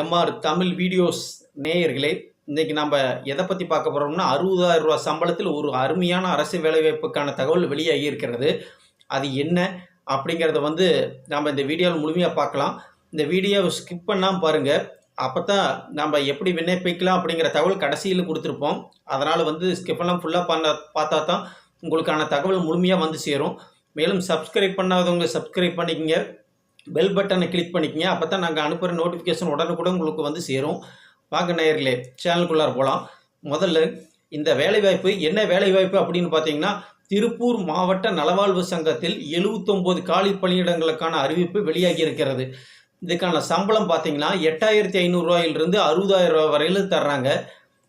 MR Tamil videos நேயர்களே இன்னைக்கு நம்ம எதை பற்றி பார்க்க போகிறோம்னா அறுபதாயிரம் ரூபா சம்பளத்தில் ஒரு அருமையான அரசு வேலைவாய்ப்புக்கான தகவல் வெளியாகி இருக்கிறது. அது என்ன அப்படிங்கிறத வந்து நம்ம இந்த வீடியோவில் முழுமையாக பார்க்கலாம். இந்த வீடியோவை ஸ்கிப் பண்ணாமல் பாருங்கள் அப்போ தான் நம்ம எப்படி விண்ணப்பிக்கலாம் அப்படிங்கிற தகவல் கடைசியில் கொடுத்துருப்போம். அதனால் வந்து ஸ்கிப்பெல்லாம் ஃபுல்லாக பண்ண பார்த்தா தான் உங்களுக்கான தகவல் முழுமையாக வந்து சேரும். மேலும் சப்ஸ்கிரைப் பண்ணாதவங்க சப்ஸ்கிரைப் பண்ணிக்கங்க. பெல் பட்டனை கிளிக் பண்ணிக்கங்க. அப்போ தான் நாங்கள் அனுப்புகிற நோட்டிஃபிகேஷன் உடனுக்குடன் உங்களுக்கு வந்து சேரும். வாங்க நேயர்களே சேனலுக்குள்ளார போகலாம் முதல்ல இந்த வேலைவாய்ப்பு என்ன வேலைவாய்ப்பு அப்படின்னு பார்த்தீங்கன்னா திருப்பூர் மாவட்ட நலவாழ்வு சங்கத்தில் 79 காலி பணியிடங்களுக்கான அறிவிப்பு வெளியாகி இருக்கிறது. இதுக்கான சம்பளம் பார்த்தீங்கன்னா எட்டாயிரத்தி ஐநூறுரூவாயிலிருந்து அறுபதாயிரம் ரூபாய் வரையிலும் தர்றாங்க.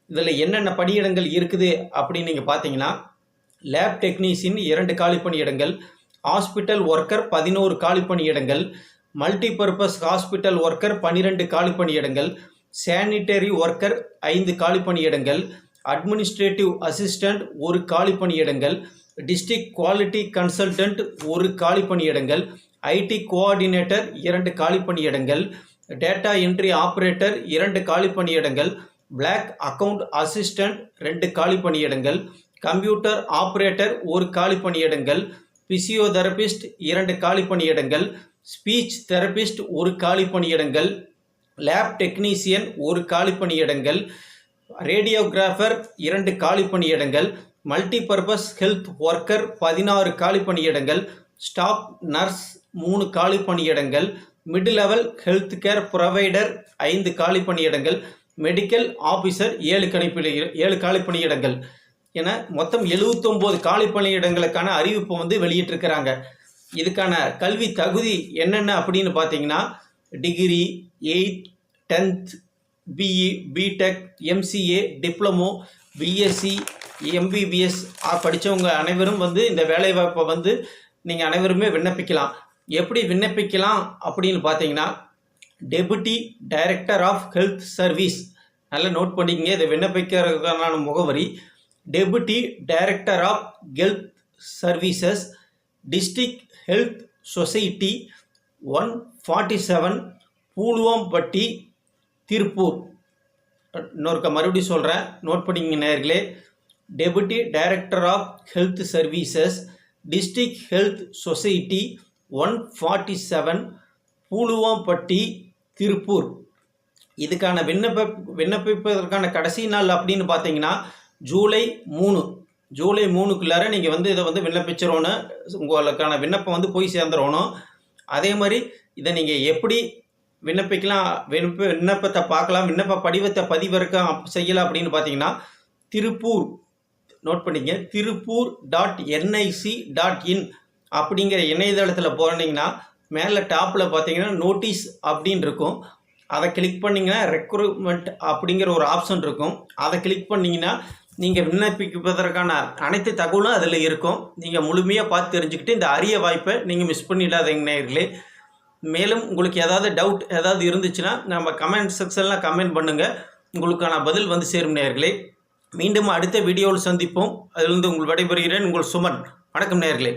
இதில் என்னென்ன பணியிடங்கள் இருக்குது அப்படின்னு நீங்கள் பார்த்தீங்கன்னா லேப் டெக்னீஷியன் இரண்டு காலி பணியிடங்கள் ஹாஸ்பிட்டல் ஒர்க்கர் பதினோரு காலிப்பணியிடங்கள் மல்டிபர்பஸ் ஹாஸ்பிட்டல் ஒர்க்கர் பன்னிரெண்டு காலி பணியிடங்கள் சானிட்டரி ஒர்க்கர் ஐந்து காலிப்பணியிடங்கள் அட்மினிஸ்ட்ரேட்டிவ் அசிஸ்டண்ட் ஒரு காலிப்பணியிடங்கள் டிஸ்ட்ரிக்ட் குவாலிட்டி கன்சல்டன்ட் ஒரு காலிப்பணியிடங்கள் ஐடி கோஆர்டினேட்டர் இரண்டு காலிப்பணியிடங்கள் டேட்டா என்ட்ரி ஆப்ரேட்டர் இரண்டு காலிப்பணியிடங்கள் பிளாக் அக்கவுண்ட் அசிஸ்டண்ட் ரெண்டு காலிப்பணியிடங்கள் கம்ப்யூட்டர் ஆப்ரேட்டர் ஒரு காலிப்பணியிடங்கள் பணியிடங்கள் பிசியோதெரபிஸ்ட் இரண்டு காலி பணியிடங்கள் ஸ்பீச் தெரபிஸ்ட் ஒரு காலி பணியிடங்கள் லேப் டெக்னீசியன் ஒரு காலி பணியிடங்கள் ரேடியோகிராஃபர் இரண்டு காலி பணியிடங்கள் மல்டிபர்பஸ் ஹெல்த் ஒர்க்கர் பதினாறு காலி பணியிடங்கள் ஸ்டாஃப் நர்ஸ் மூணு காலி பணியிடங்கள் mid level health care provider ஐந்து காலி பணியிடங்கள் மெடிக்கல் ஆஃபீஸர் ஏழு கணிப்பில் ஏழு காலி பணியிடங்கள். என மொத்தம் 79 காலி பணியிடங்களுக்கான அறிவிப்பை வந்து வெளியிட்டிருக்கிறாங்க. இதுக்கான கல்வி தகுதி என்னென்ன அப்படின்னு பார்த்தீங்கன்னா degree eighth tenth BE BTech MCA diploma BSc MBBS படித்தவங்க அனைவரும் வந்து இந்த வேலைவாய்ப்பை வந்து நீங்கள் அனைவருமே விண்ணப்பிக்கலாம். எப்படி விண்ணப்பிக்கலாம் அப்படின்னு பார்த்தீங்கன்னா deputy director of health service. நல்லா நோட் பண்ணிக்கங்க இதை விண்ணப்பிக்கிறதுக்கான முகவரி deputy director of health services district health society one forty seven Puluvampatti Tiruppur. இன்னொருக்க மறுபடியும் சொல்கிறேன் நோட் பண்ணிங்க நேர்களே deputy director of health services district health society one forty seven Puluvampatti Tiruppur. இதுக்கான விண்ணப்ப விண்ணப்பிப்பதற்கான கடைசி நாள் அப்படின்னு பார்த்தீங்கன்னா ஜூலை மூணு. ஜூலை மூணுக்குள்ளார நீங்கள் வந்து இதை வந்து விண்ணப்பிச்சிடணும். உங்களுக்கான விண்ணப்பம் வந்து போய் சேர்ந்துடணும். அதே மாதிரி இதை நீங்கள் எப்படி விண்ணப்பிக்கலாம் விண்ணப்ப விண்ணப்பத்தை பார்க்கலாம் விண்ணப்ப படிவத்தை பதிவிறக்கம் செய்யலாம் அப்படின்னு பார்த்தீங்கன்னா திருப்பூர் நோட் பண்ணிங்க Tiruppur dot NIC dot in அப்படிங்கிற இணையதளத்தில் போனீங்கன்னா மேலே டாப்பில் பார்த்தீங்கன்னா நோட்டீஸ் அப்படின்னு இருக்கும். அதை கிளிக் பண்ணிங்கன்னா ரெக்ரூட்மெண்ட் அப்படிங்கிற ஒரு ஆப்ஷன் இருக்கும். அதை கிளிக் பண்ணிங்கன்னா நீங்கள் விண்ணப்பிப்பதற்கான அனைத்து தகவலும் அதில் இருக்கும். நீங்கள் முழுமையாக பார்த்து தெரிஞ்சுக்கிட்டு இந்த அரிய வாய்ப்பை நீங்கள் மிஸ் பண்ணிடாதீங்க நேயர்களே. மேலும் உங்களுக்கு ஏதாவது டவுட் ஏதாவது இருந்துச்சுன்னா நம்ம கமெண்ட் செக்ஷனில் கமெண்ட் பண்ணுங்கள் உங்களுக்கான பதில் வந்து சேரும் நேர்களே மீண்டும் அடுத்த வீடியோவில் சந்திப்போம். அதிலிருந்து உங்கள் விடைபெறுகிறேன் உங்கள் சுமன். வணக்கம் நேர்களே